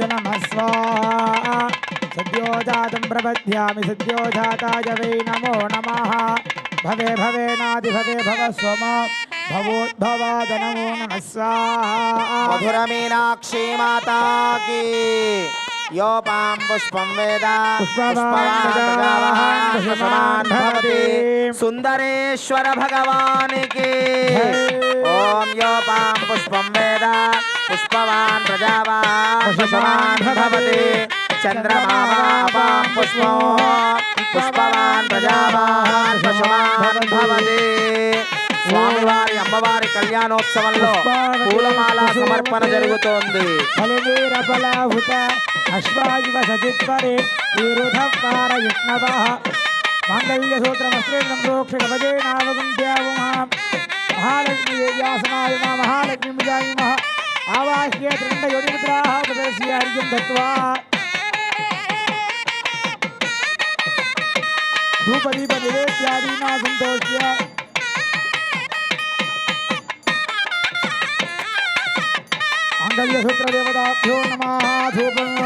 नमः स्वाहा सद्यो प्रपद्यामि सद्यो वै नमो नमः। भवे भव स्वम भवोद्भवाद नमो नमः। स्वाहा मधुरमीनाक्षी माता की। योपां पुष्पं पुष्पवान् भवति। सुन्दरेश्वर भगवान् की। ఓం యోపాం పుష్పం వేద. పుష్పవాన్ ప్రజావాన్ భవతి చంద్రమాపాం పుష్పం పుష్పవాన్ ప్రజావాన్ భవతి స్వామివారి అమ్మవారి కళ్యాణోత్సవంలో పూలమాల సమర్పణ జరుగుతోంది. అశ్వాయువ సచిత్వరే వీరుధపారయుష్ణవः మాంగళ్యసూత్రమస్త్రేణం ప్రోక్షగపదేనావగుంధ్యావుమాం ஞாயிமா ஆவாஹ்ய திருண்ட யோதிபுத்ராக பிரதர்சியாரியும் தத்வா தூபதீப நிவேத்யாதீனா சந்தோஷ்ய ஆங்கல்யசூத்திர தேவதாபியோ நமா தூபம்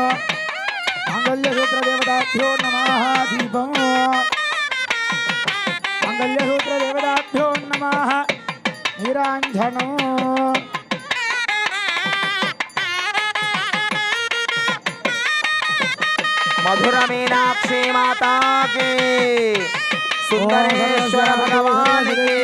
ஆங்கல்யசூத்திர మధుర మీనాక్షి మాతాకి సుందరేశ్వర భగవానికి